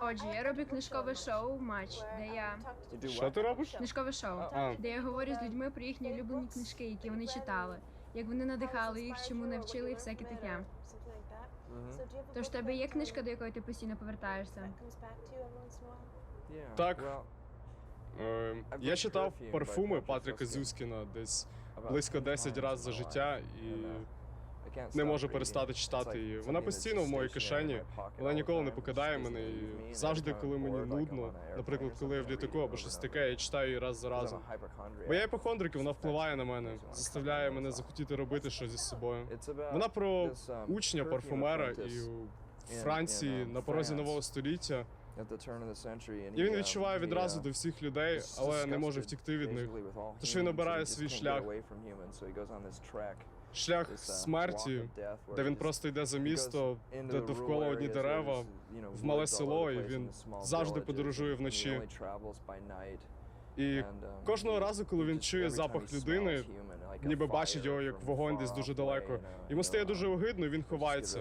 Отже, я роблю книжкове шоу матч, де я Що ти робиш? книжкове шоу, А. де я говорю з людьми про їхні улюблені книжки, які вони читали, як вони надихали їх, чому навчили і всяке таке. Тож в тебе є книжка, до якої ти постійно повертаєшся? Так. Е, я читав парфуми Патріка Зюскіна десь близько 10 разів за життя і не можу перестати читати її. Вона постійно в моїй кишені, вона ніколи не покидає мене. І завжди, коли мені нудно, наприклад, коли я в літаку або щось таке, я читаю її раз за разом. Бо я іпохондрик, вона впливає на мене, заставляє мене захотіти робити щось зі собою. Вона про учня парфумера і у Франції на порозі нового століття. І він відчуває відразу до всіх людей, але не може втікти від них. Тож він обирає свій шлях. Шлях смерті, де він просто йде за місто, де довкола одні дерева, в мале село, і він завжди подорожує вночі. І кожного разу, коли він чує запах людини, ніби бачить його як вогонь десь дуже далеко, йому стає дуже огидно, і він ховається.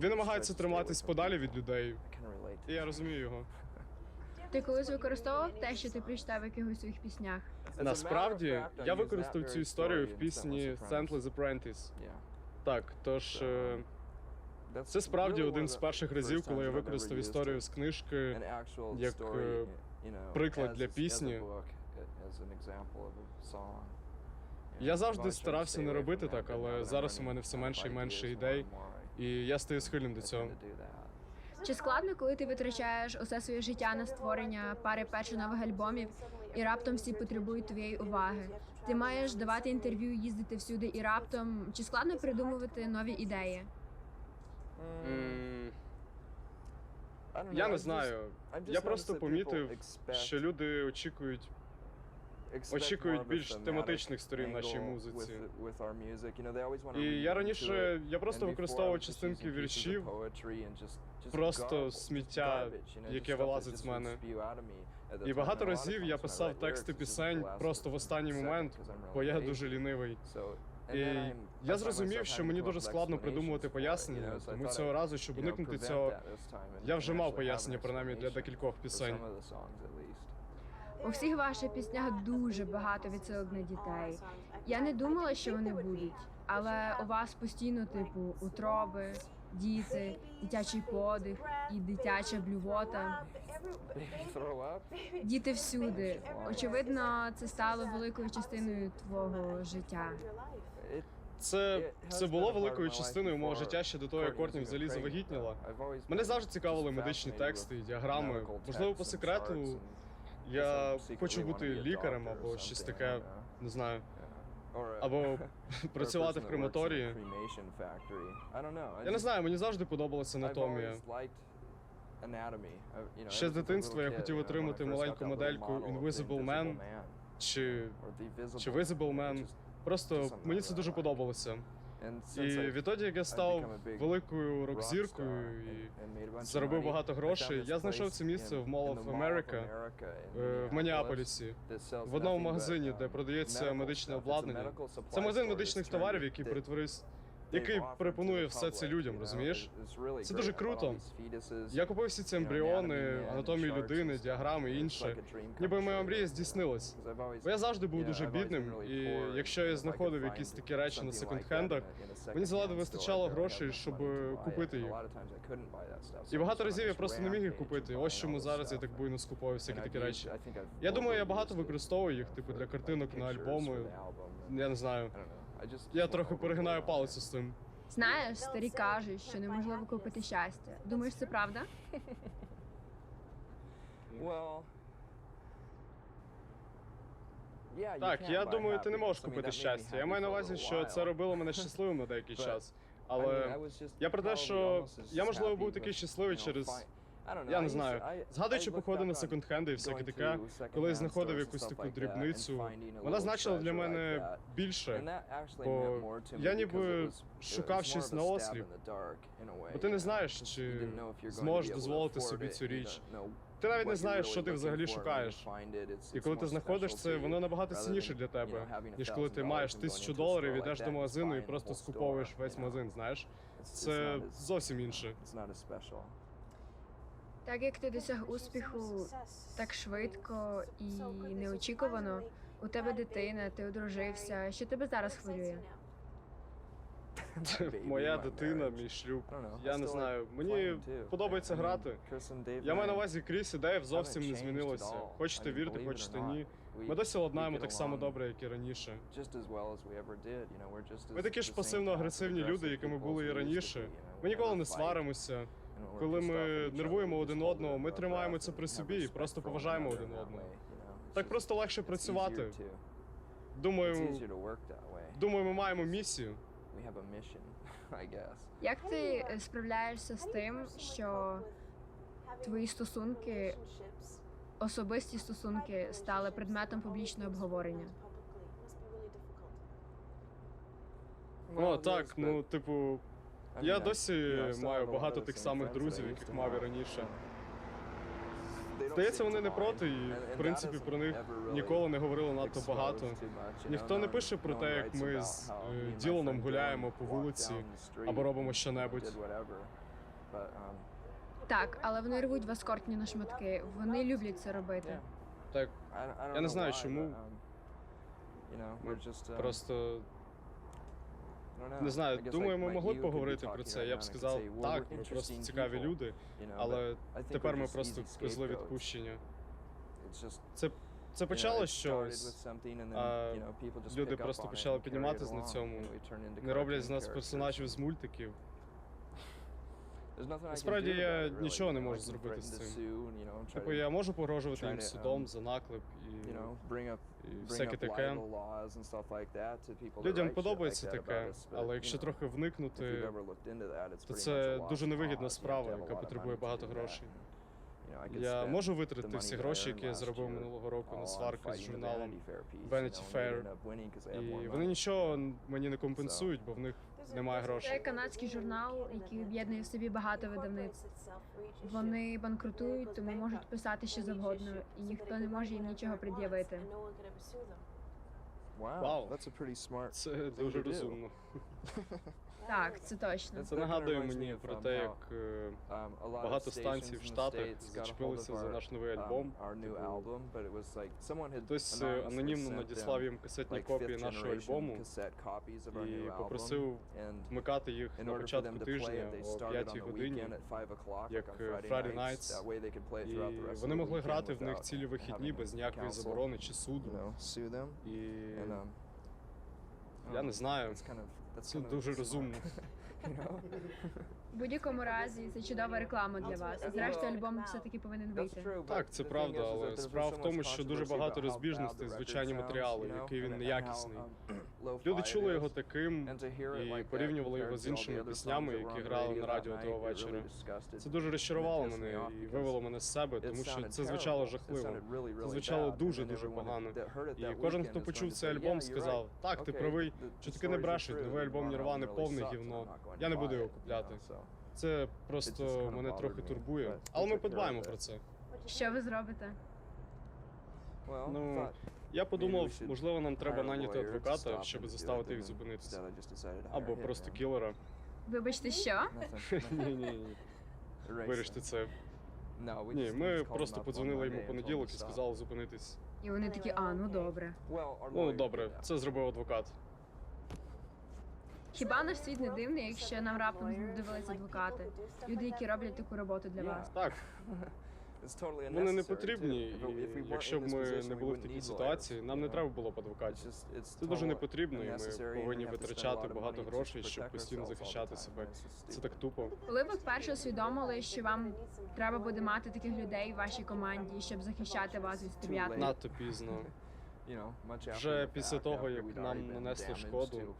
Він намагається триматись подалі від людей. І я розумію його. Ти колись використовував те, що ти прочитав в якихось своїх піснях? Насправді, я використав цю історію в пісні Sentless Apprentice. Так, тож е, це справді один з перших разів, коли я використав історію з книжки. як е, приклад для пісні. Я завжди старався не робити так, але зараз у мене все менше і менше ідей, І я стаю схильним до цього. Чи складно, коли ти витрачаєш усе своє життя на створення пари перших нових альбомів, і раптом всі потребують твоєї уваги? Ти маєш давати інтерв'ю, їздити всюди, і раптом чи складно придумувати нові ідеї? Я не знаю. Я просто помітив, що люди очікують очікують більш тематичних сторін нашій музиці. І я раніше я просто використовував частинки віршів, просто сміття, яке вилазить з мене. І багато разів я писав тексти пісень просто в останній момент, бо я дуже лінивий. І я зрозумів, що мені дуже складно придумувати пояснення, тому цього разу, щоб уникнути цього, я вже мав пояснення принаймні для декількох пісень. У всіх ваших піснях дуже багато відсилок на дітей. Я не думала, що вони будуть, але у вас постійно, типу, утроби, діти, дитячий подих і дитяча блювота. Діти всюди. Очевидно, це стало великою частиною твого життя. Це, це було великою частиною мого життя ще до того, як Кортні взагалі завагітніла. Мене завжди цікавили медичні тексти і діаграми. Можливо, по секрету я хочу бути лікарем або щось таке, не знаю. Або працювати в крематорії. Я не знаю, мені завжди подобалася анатомія. Ще з дитинства я хотів отримати маленьку модельку Invisible Man Чи, чи чи Visible Man. Просто мені це дуже подобалося. І відтоді, як я став великою рок-зіркою і заробив багато грошей, я знайшов це місце в Mall of America е, в Маніаполісі, в одному магазині, де продається медичне обладнання. Це магазин медичних товарів, який перетворився який пропонує все це людям, розумієш? Це дуже круто. Я купив всі ці ембріони, анатомію людини, діаграми і інше. Ніби моя мрія здійснилась. Бо я завжди був дуже бідним, і якщо я знаходив якісь такі речі на секонд-хендах, мені заледве вистачало грошей, щоб купити їх. І багато разів я просто не міг їх купити. Ось чому зараз я так буйно скуповую всякі такі речі. Я думаю, я багато використовую їх, типу для картинок на альбоми. Я не знаю. Я трохи перегинаю палицю з цим. Знаєш, старі кажуть, що неможливо купити щастя. Думаєш, це правда? Так, я думаю, ти не можеш купити щастя. Я маю на увазі, що це робило мене щасливим на деякий час. Але я про те, що я можливо був такий щасливий через. Я не знаю. Згадуючи походи на секонд-хенди і всяке таке, коли я знаходив якусь таку дрібницю, вона значила для мене більше. бо я ніби шукав щось на осліп. Бо ти не знаєш, чи зможеш дозволити собі цю річ. Ти навіть не знаєш, що ти взагалі шукаєш. І коли ти знаходиш це, воно набагато цінніше для тебе, ніж коли ти маєш тисячу доларів, йдеш до магазину і просто скуповуєш весь магазин. Знаєш, це зовсім інше. Так як ти досяг успіху так швидко і неочікувано, у тебе дитина, ти одружився. Що тебе зараз хвилює? Моя дитина, мій шлюб. Я не знаю. Мені подобається грати. Я маю на увазі, Кріс і Дейв зовсім не змінилися. Хочете вірте, хочете ні. Ми досі ладнаємо так само добре, як і раніше. Ми такі ж пасивно-агресивні люди, якими були і раніше. Ми ніколи не сваримося. Коли ми нервуємо один одного, ми тримаємо це при собі і просто поважаємо один одного. Так просто легше працювати. Думаю, думаю, ми маємо місію. Як ти справляєшся з тим, що твої стосунки, особисті стосунки, стали предметом публічного обговорення? О, так, ну, типу, я досі маю багато тих самих друзів, яких мав і раніше. Здається, вони не проти, і в принципі про них ніколи не говорили надто багато. Ніхто не пише про те, як ми з е, Діланом гуляємо по вулиці або робимо щонебудь. Так, але вони рвуть вас кортні на шматки. Вони люблять це робити. Так, Я не знаю, чому. просто не знаю. Думаю, ми могли б поговорити про це. Я б сказав, так, ми просто цікаві люди, але тепер ми просто козли відпущення. Це це почало щось. а люди просто почали підніматись на цьому. Не роблять з нас персонажів з мультиків. Насправді я нічого не можу зробити з цим. Типу, я можу погрожувати їм судом за наклеп і, і всяке таке. Людям подобається таке, але якщо трохи вникнути, то це дуже невигідна справа, яка потребує багато грошей. Я можу витратити всі гроші, які я заробив минулого року на сварки з журналом Vanity Fair, і вони нічого мені не компенсують, бо в них немає Це грошей. канадський журнал, який об'єднує в собі багато видавництв. Вони банкрутують, тому можуть писати що завгодно, і ніхто не може їм нічого пред'явити. Вау. Це дуже розумно. Так, це точно. Це нагадує мені про те, як е, багато станцій в Штатах зачепилися за наш новий альбом. Типу, Хтось е, анонімно надіслав їм касетні копії нашого альбому і попросив вмикати їх на початку тижня о 5 годині, як е, Friday Nights, і вони могли грати в них цілі вихідні без ніякої заборони чи суду. І я не знаю, це дуже розумно. В будь-якому разі це чудова реклама для вас. І зрештою альбом все-таки повинен вийти. Так, це правда, але справа в тому, що дуже багато розбіжностей, звичайні матеріали, який він неякісний. Люди чули його таким і порівнювали його з іншими піснями, які грали на радіо того вечора. Це дуже розчарувало мене і вивело мене з себе, тому що це звучало жахливо. Це звучало дуже дуже погано. І кожен, хто почув цей альбом, сказав: так, ти правий, чутки не брешуть, новий альбом Нірвани повне гівно. Я не буду його купляти. Це просто мене трохи турбує, але ми подбаємо про це. Що ви зробите? Ну, я подумав, можливо, нам треба наняти адвоката, щоб заставити їх зупинитися. Або просто кілера. Вибачте, що? Ні, ні, ні. Виріште це. Ні, ми просто подзвонили йому понеділок і сказали зупинитись. І вони такі, а ну добре. Ну добре, це зробив адвокат. Хіба наш світ не дивний, якщо нам раптом знадобились адвокати? Люди, які роблять таку роботу для вас. Так, вони не потрібні, і якщо б ми не були в такій ситуації, нам не треба було б адвокатів. Це дуже не потрібно, і ми повинні витрачати багато грошей, щоб постійно захищати себе. Це так тупо. Коли ви вперше усвідомили, що вам треба буде мати таких людей в вашій команді, щоб захищати вас від стрім'ятних? Надто пізно. Вже після того, як нам нанесли шкоду,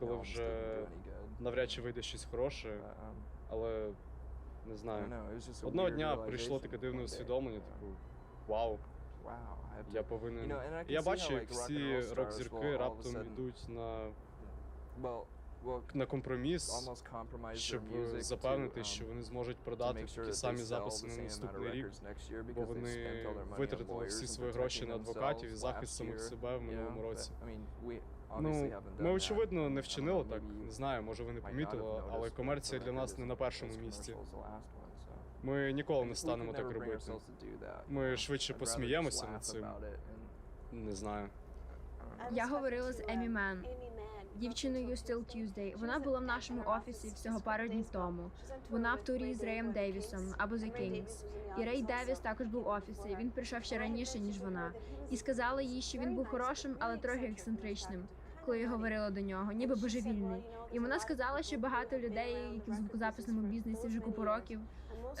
коли вже навряд чи вийде щось хороше, але не знаю. Одного дня прийшло таке дивне усвідомлення, типу, вау, я повинен. Я бачу, як всі рок-зірки раптом йдуть на, на компроміс, щоб запевнити, що вони зможуть продати такі самі записи на наступний рік, бо вони витратили всі свої гроші на адвокатів і захист самих себе в минулому році. Ну, ми очевидно не вчинили так. Не знаю, може ви не помітили, але комерція для нас не на першому місці. Ми ніколи не станемо так робити. Ми швидше посміємося над цим. Не знаю. Я говорила з Емі Мен, дівчиною Still Tuesday. Вона була в нашому офісі всього пару днів тому. Вона в турі з Реєм Дейвісом або The Kings. І Рей Девіс також був в офісі. Він прийшов ще раніше ніж вона. І сказала їй, що він був хорошим, але трохи ексцентричним. Коли я говорила до нього, ніби божевільний. І вона сказала, що багато людей, які в звукозаписному бізнесі вже купу років,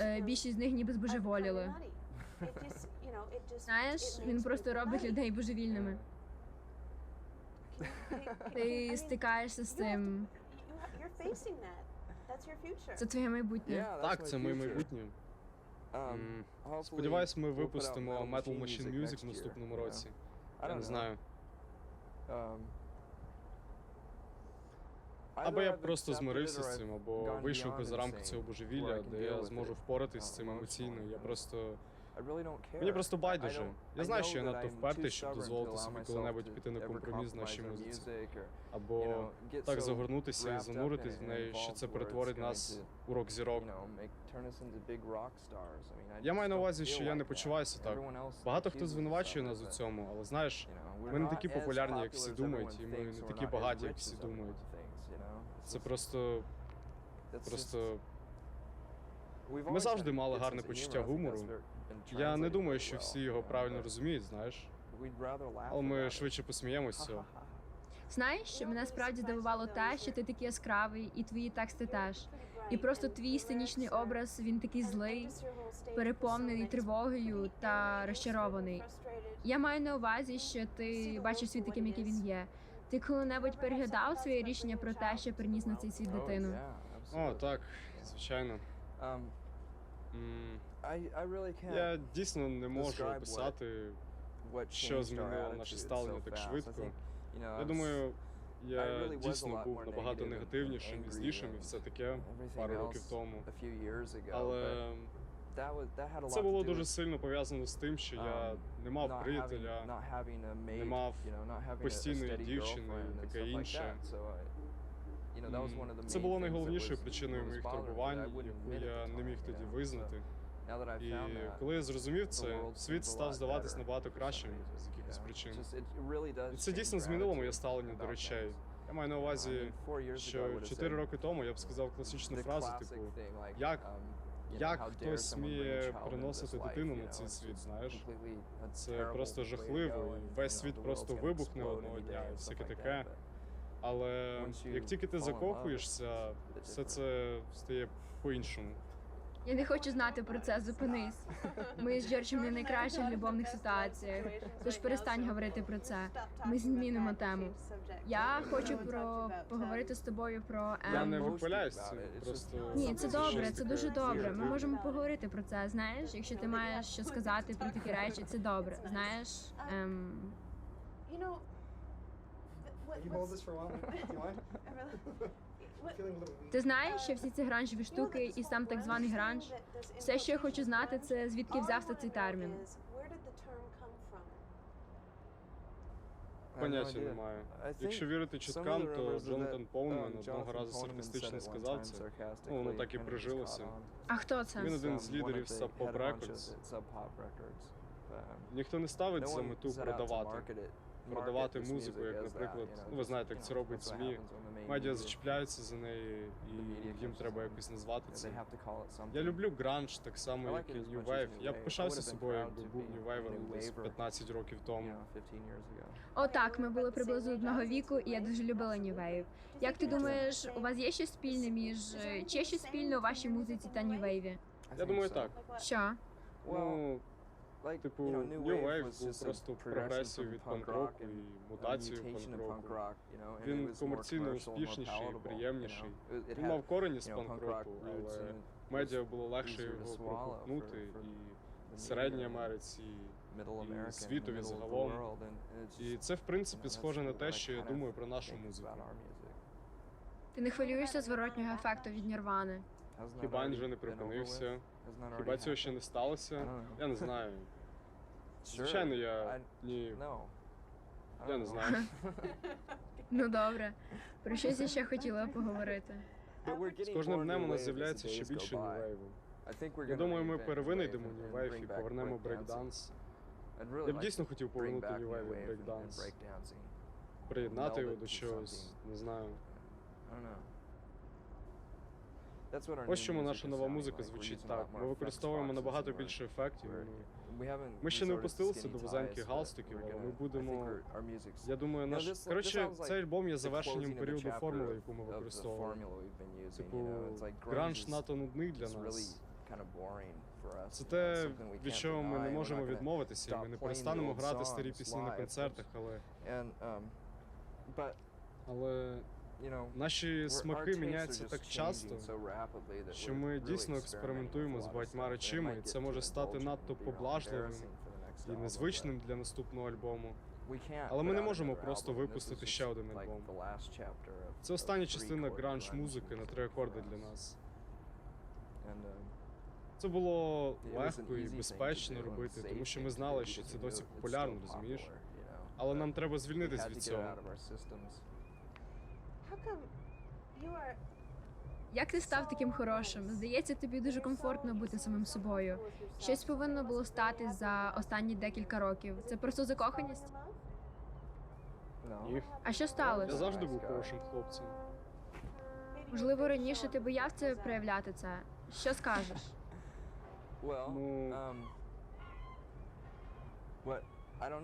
е, більшість з них ніби збожеволіли. Знаєш, він просто робить людей божевільними. Ти стикаєшся з цим. Це твоє майбутнє. Так, це моє майбутнє. М, Сподіваюсь, ми випустимо Metal Machine Music в наступному році. Я не знаю. Або я просто змирився з цим, або вийшов би за рамки цього божевілля, де я зможу впоратись з цим емоційно. Я просто. Мені просто байдуже. Я знаю, що я надто впертий, щоб дозволити собі коли-небудь піти на компроміс в нашій музиці. Або так загорнутися і зануритись в неї, що це перетворить нас у рок зірок. Я маю на увазі, що я не почуваюся так. Багато хто звинувачує нас у цьому, але знаєш, ми не такі популярні, як всі думають, і ми не такі багаті, як всі думають. Це просто. просто. Ми завжди мали гарне почуття гумору. Я не думаю, що всі його правильно розуміють, знаєш. Але ми швидше посміємося з цього. Знаєш, що мене справді здивувало те, що ти такий яскравий, і твої тексти теж. І просто твій сценічний образ він такий злий, переповнений тривогою та розчарований. Я маю на увазі, що ти бачиш світ таким, який він є. Ти коли-небудь переглядав своє рішення про те, що приніс на цей світ дитину? О, так, звичайно. М, Я дійсно не можу описати, що змінило наше ставлення так швидко. Я думаю, я дійсно був набагато негативнішим і злішим і все таке пару років тому. Але це було дуже сильно пов'язано з тим, що я не мав приятеля, не мав постійної дівчини і таке інше. Це було найголовнішою причиною моїх турбувань, яку я не міг тоді визнати. І коли я зрозумів це, світ став здаватись набагато кращим з якихось причин. І це дійсно змінило моє ставлення до речей. Я маю на увазі, що 4 роки тому я б сказав класичну фразу, типу, як, як хтось сміє приносити дитину на цей світ, знаєш? Це просто жахливо, і весь світ просто вибухне одного дня і всяке таке. Але як тільки ти закохуєшся, все це стає по-іншому. Я не хочу знати про це. Зупинись. Ми з Джорджем не в любовних ситуаціях. Тож перестань говорити про це. Ми змінимо тему. Я хочу про поговорити з тобою про Я Ем. не вихваляюсь просто Ні, це добре, це дуже добре. Ми можемо поговорити про це. Знаєш, якщо ти маєш що сказати про такі речі, це добре. Знаєш, ем, ти знаєш, що всі ці гранжеві штуки і сам так званий гранж. Все, що я хочу знати, це звідки взявся цей термін. Поняття не маю. Якщо вірити чуткам, то Джонатан Поунман одного разу саркастично сказав це. Ну, воно так і прижилося. А хто це? Він один з лідерів Sub Pop Records. Ніхто не ставить за мету продавати. Продавати музику, як, наприклад, ну ви знаєте, як це робить ЗМІ. Медіа зачіпляються за неї, і їм треба якось назвати це. Я люблю гранж так само, як і New Wave. Я б пишався собою, якби був New Wave десь 15 років тому. О, так, ми були приблизно одного віку, і я дуже любила New Wave. Як ти думаєш, у вас є щось спільне між чи є щось спільне у вашій музиці та New Wave? Я думаю, так. Що? Ну, типу, New Wave був просто прогресією від панк-року і мутацією панк-року. Він комерційно успішніший, приємніший. Він мав корені з панк-року, але медіа було легше його проковтнути і Середній Америці, і світові загалом. І це, в принципі, схоже на те, що я думаю про нашу музику. Ти не хвилюєшся зворотнього ефекту від Нірвани? Хіба він вже не припинився? Хіба цього ще не сталося? Я не знаю. Звичайно, я ні. Я не знаю. Ну добре. Про щось я ще хотіла поговорити. З кожним днем у нас з'являється ще більше нью-вейву. Я думаю, ми перевинайдемо New Wave і повернемо брейкданс. Я б дійсно хотів повернути New Wave і брейкданс. Приєднати його до чогось, не знаю. Ось чому наша нова музика звучить так. Ми використовуємо набагато більше ефектів. ну, Ми ще не опустилися до вузеньких галстуків, але ми будемо. Я думаю, наш коротше, цей альбом є завершенням періоду формули, яку ми використовуємо. Типу, гранж надто нудний для нас. Це те, від чого ми не можемо відмовитися, і ми не перестанемо грати старі пісні на концертах, але але наші смаки міняються так часто, що ми дійсно експериментуємо з багатьма речами, і це може стати надто поблажливим і незвичним для наступного альбому. Але ми не можемо просто випустити ще один альбом. Це остання частина гранж музики на три акорди для нас. Це було легко і безпечно робити, тому що ми знали, що це досі популярно, розумієш? Але нам треба звільнитись від цього. Як ти став таким хорошим? Здається, тобі дуже комфортно бути самим собою. Щось повинно було стати за останні декілька років. Це просто закоханість? Ні. А що сталося? Я завжди був хорошим хлопцем. Можливо, раніше ти боявся проявляти це. Що скажеш? Ну,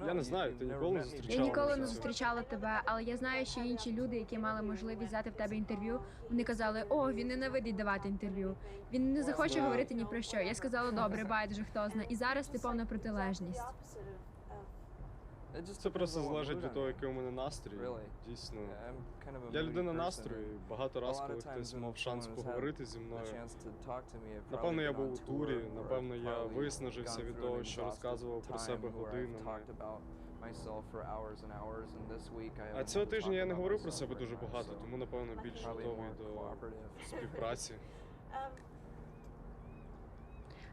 я не знаю, ти ніколи не Я ніколи не зустрічала тебе, але я знаю, що інші люди, які мали можливість взяти в тебе інтерв'ю, вони казали: о, він ненавидить давати інтерв'ю. Він не захоче говорити ні про що. Я сказала, добре, байдуже, хто зна. І зараз ти повна протилежність. Це просто залежить від того, який у мене настрій. Дійсно. Я людина настрою. і Багато раз, коли хтось мав шанс поговорити зі мною. Напевно, я був у турі, напевно, я виснажився від того, що розказував про себе годинами. А цього тижня я не говорив про себе дуже багато, тому напевно більш готовий до співпраці.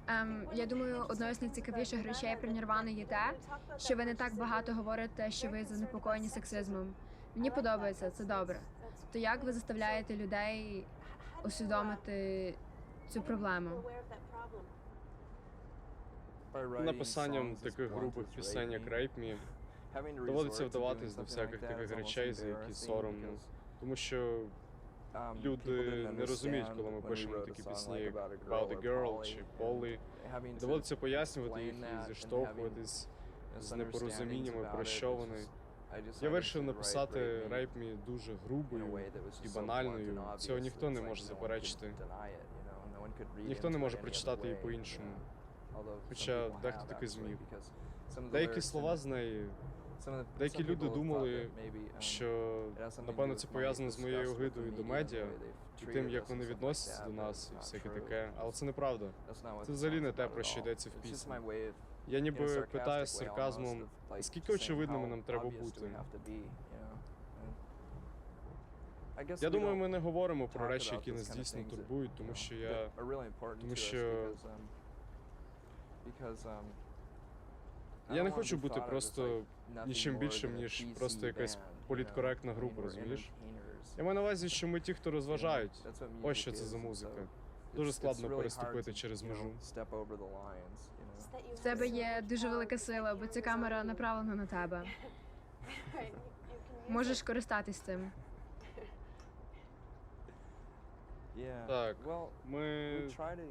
Ем, я думаю, одною з найцікавіших речей про Нірвану є те, що ви не так багато говорите, що ви занепокоєні сексизмом. Мені подобається, це добре. То як ви заставляєте людей усвідомити цю проблему? Написанням таких грубих пісень, як Rape Me, доводиться вдаватись до всяких таких речей, за які соромно. Тому що люди не розуміють, коли ми пишемо такі пісні, як About a Girl чи Polly. Доводиться пояснювати їх і зіштовхуватись з непорозуміннями, про що вони. Я вирішив написати Rape Me дуже грубою і банальною. Цього ніхто не може заперечити. Ніхто не може прочитати її по-іншому. Хоча дехто таки зміг. Деякі слова з неї, деякі люди думали, що напевно це пов'язано з моєю огидою до медіа і тим, як вони відносяться до нас, і всяке таке. Але це неправда. Це взагалі не те, про що йдеться в пісні. Я ніби питаю з сарказмом, скільки очевидними нам треба бути. Я думаю, ми не говоримо про речі, які нас дійсно турбують, тому що я тому що я не хочу бути просто нічим більшим, ніж просто якась політкоректна група, розумієш? Я маю на увазі, що ми ті, хто розважають. Ось що це за музика. Дуже складно переступити через межу. В тебе є дуже велика сила, бо ця камера направлена на тебе. Можеш користатись цим. Так, ми,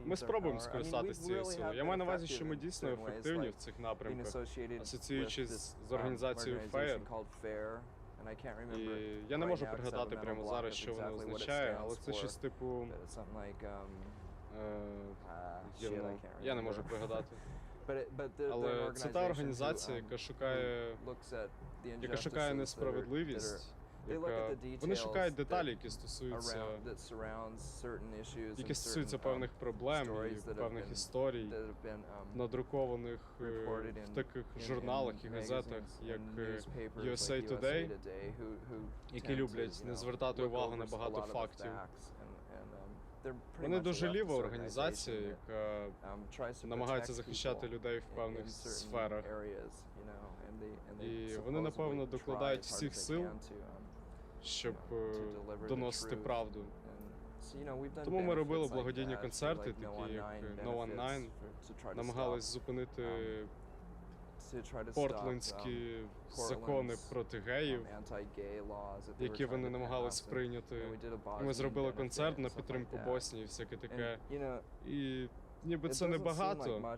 ми спробуємо скористатися цією силою. Я маю на увазі, що ми дійсно ефективні в цих напрямках. асоціюючись з організацією FAIR. І я не можу пригадати прямо зараз, що воно означає, але це щось типу. Е, я, не- можу пригадати. Але це та організація, яка шукає, яка шукає несправедливість, вони шукають деталі, які стосуються, які стосуються певних проблем і певних історій, надрукованих е, в таких журналах і газетах, як е, USA Today, які люблять не звертати увагу на багато фактів. Вони дуже ліва організація, яка намагається захищати людей в певних сферах. І вони, напевно, докладають всіх сил, щоб е, доносити правду. Тому ми робили благодійні концерти, такі як No One Nine, намагались зупинити портлендські закони проти геїв, які вони намагались прийняти. Ми зробили концерт на підтримку Боснії, всяке таке. І ніби це не багато,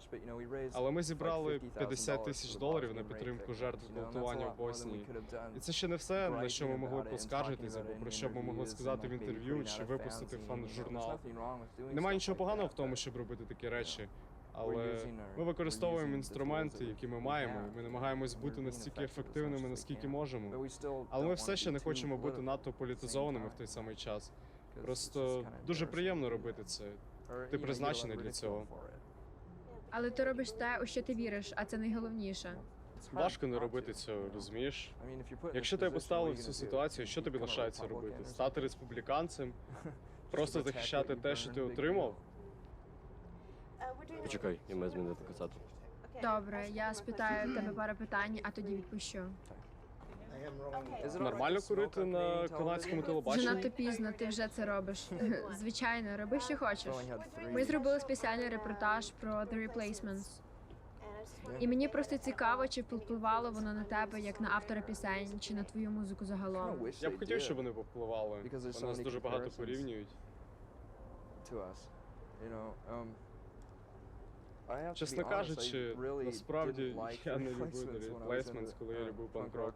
але ми зібрали 50 тисяч доларів на підтримку жертв гвалтування в Боснії. І це ще не все, на що ми могли поскаржитися, або про що б ми могли сказати в інтерв'ю чи випустити фан-журнал. Немає нічого поганого в тому, щоб робити такі речі. Але ми використовуємо інструменти, які ми маємо. Ми намагаємось бути настільки ефективними, наскільки можемо. Але ми все ще не хочемо бути надто політизованими в той самий час. Просто дуже приємно робити це. Ти призначений для цього. Але ти робиш те, у що ти віриш, а це найголовніше. Важко не робити цього, розумієш? Якщо тебе поставили в цю ситуацію, що тобі лишається робити? Стати республіканцем, просто захищати те, що ти отримав? Почекай, я маю змінити касету. Добре, я спитаю тебе пару питань, а тоді відпущу. Нормально курити на канадському телебаченні? Занадто пізно, ти вже це робиш. Звичайно, роби, що хочеш. Ми зробили спеціальний репортаж про The Replacements. І мені просто цікаво, чи впливало воно на тебе як на автора пісень, чи на твою музику загалом. Я б хотів, щоб вони повпливали. Бо нас дуже багато порівнюють. Чесно кажучи, насправді я не The Replacements, коли я любив панк-рок.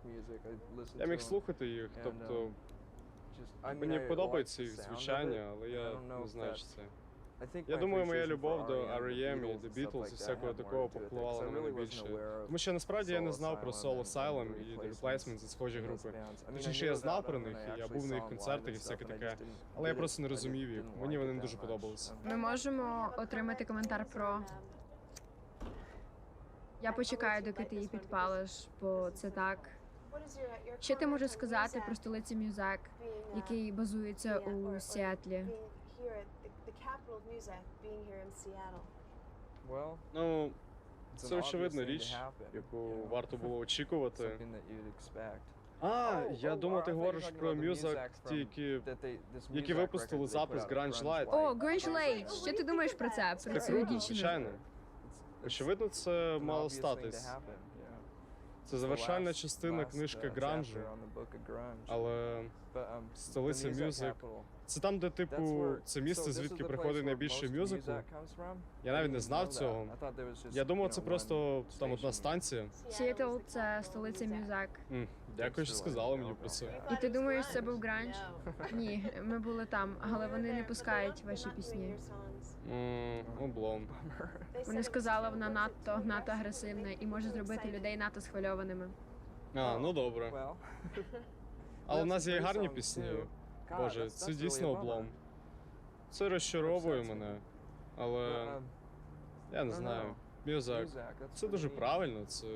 Я міг слухати їх, тобто мені подобається їх звучання, але я не знаю, чи це. Я думаю, моя любов до R.E.M. і The Beatles і всякого такого повпливала на мене більше. Тому що насправді я не знав про Soul Asylum і The Replacements і схожі групи. Точніше, я знав про них, і я був на їх концертах і всяке таке. Але я просто не розумів їх. Мені вони не дуже подобалися. Ми можемо отримати коментар про. Я почекаю, доки ти її підпалиш, бо це так. Що ти можеш сказати про столицю Мюзак, який базується у Сіатлі? Ну, це очевидна річ, яку варто було очікувати. А, я думав, ти говориш про мюзик, ті, які, які випустили запис Grunge Light. О, Гринч Лейдж! Що ти думаєш про це? Про цю дівчину? звичайно. Очевидно, це мало статись. Це завершальна частина книжки Гранжу, але столиця мюзик. Це там, де, типу, це місце, звідки приходить найбільше мюзику. Я навіть не знав цього. Я думав, це просто там одна станція. Сіетл – це столиця Мюзак. М, Дякую, що сказала мені про це. І ти думаєш, це був гранж? Ні, ми були там, але вони не пускають ваші пісні. М, Облом. Вони сказали, вона надто надто агресивна і може зробити людей надто схвильованими. А, ну добре. Але в нас є гарні пісні. Боже, це дійсно облом. Це розчаровує мене. Але я не знаю. Мюзак. Це дуже правильно. Це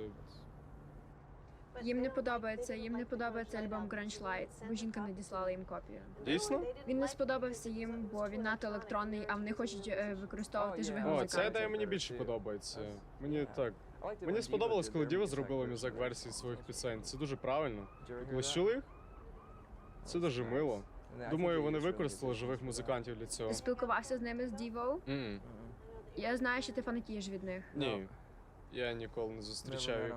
Їм не подобається, їм не подобається альбом Grunge Light, бо жінка надіслала їм копію. дійсно? Він не сподобався їм, бо він надто електронний, а вони хочуть е, використовувати живих О, ця музикантів. ідея мені більше подобається. Мені так. Мені сподобалось, коли Діва зробила мюзак версії своїх пісень. Це дуже правильно. Колись чули їх? Це дуже мило. Думаю, вони використали живих музикантів для цього. Ти спілкувався з ними з Діво? М, Я знаю, що ти фанатієш від них. Ні. Я ніколи не зустрічав їх.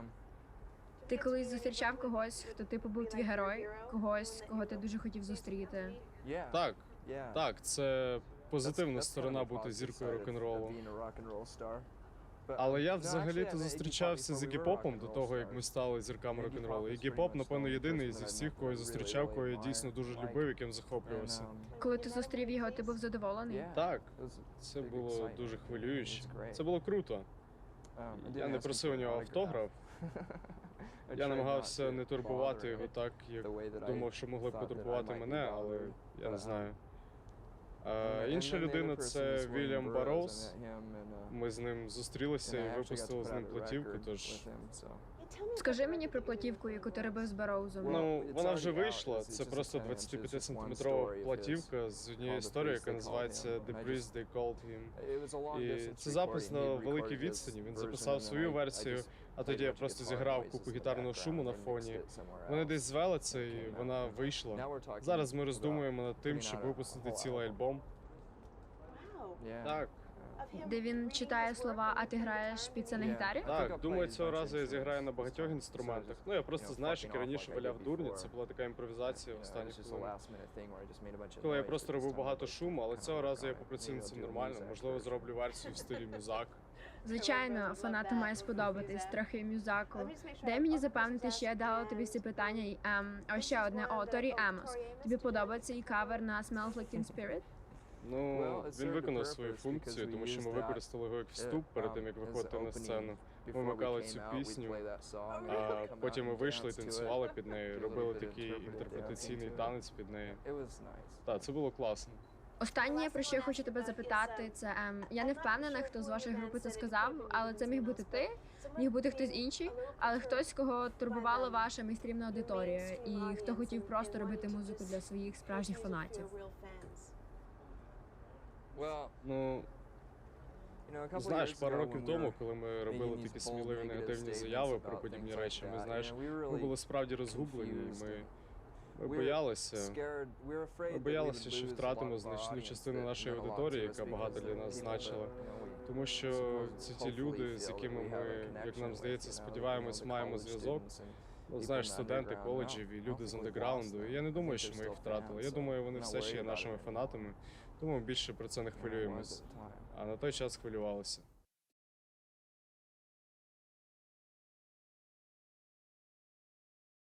Ти колись зустрічав когось, хто типу був твій герой, когось, кого ти дуже хотів зустріти. Так, так, це позитивна сторона бути зіркою рок-н-ролу. Але я взагалі-то зустрічався з Ігі Попом до того, як ми стали зірками рок-н-ролу. Ігі Поп, напевно, єдиний зі всіх, кого я зустрічав, кого я дійсно дуже любив, яким захоплювався. Коли ти зустрів його, ти був задоволений? Так, це було дуже хвилююче. Це було круто. Я не просив у нього автограф. Я намагався не турбувати його так, як думав, що могли б потурбувати мене, але я не знаю. А, інша людина це Вільям Бароуз. Ми з ним зустрілися і випустили з ним платівку, тож Скажи мені про платівку, яку ти робив з Бароузом. Ну, вона вже вийшла. Це просто 25 сантиметрова платівка з однієї історії, яка називається The Priest They Called Him. І це запис на великій відстані. Він записав свою версію, а тоді я просто зіграв купу гітарного шуму на фоні. Вони десь звели це, і вона вийшла. Зараз ми роздумуємо над тим, щоб випустити цілий альбом. Так, Де він читає слова, а ти граєш під це на гітарі? так, думаю, цього разу я зіграю на багатьох інструментах. Ну я просто як я раніше валяв дурні. Це була така імпровізація в останніх. Коли я просто робив багато шуму, але цього разу я попрацюю над цим нормально. Можливо, зроблю версію в стилі мюзак. Звичайно, фанатам має сподобатись трохи мюзаку. Дай мені запевнити, що я дала тобі всі питання. Ем, а ще одне. О, Торі Емос. Тобі подобається і кавер на Smells Like Teen Spirit? Ну він виконав свою функцію, тому що ми використали його як вступ перед тим, як виходити на сцену. Ми вмикали цю пісню, а потім ми вийшли і танцювали під нею, робили такий інтерпретаційний танець під нею. Так, це було класно. Останнє, про що я хочу тебе запитати, це ем, я не впевнена, хто з вашої групи це сказав, але це міг бути ти, міг бути хтось інший, але хтось, кого турбувала ваша мейстрімна аудиторія, і хто хотів просто робити музику для своїх справжніх фанатів. Ну знаєш, пару років тому, коли ми робили такі сміливі негативні заяви про подібні речі, ми знаєш, ми були справді розгублені. і Ми, ми боялися. Ми боялися, що втратимо значну частину нашої аудиторії, яка багато для нас значила. Тому що це ті люди, з якими ми, як нам здається, сподіваємось, маємо зв'язок. Ну, знаєш, студенти коледжів і люди з андеграунду. І я не думаю, що ми їх втратили. Я думаю, вони все ще є нашими фанатами, тому більше про це не хвилюємось. А на той час хвилювалися.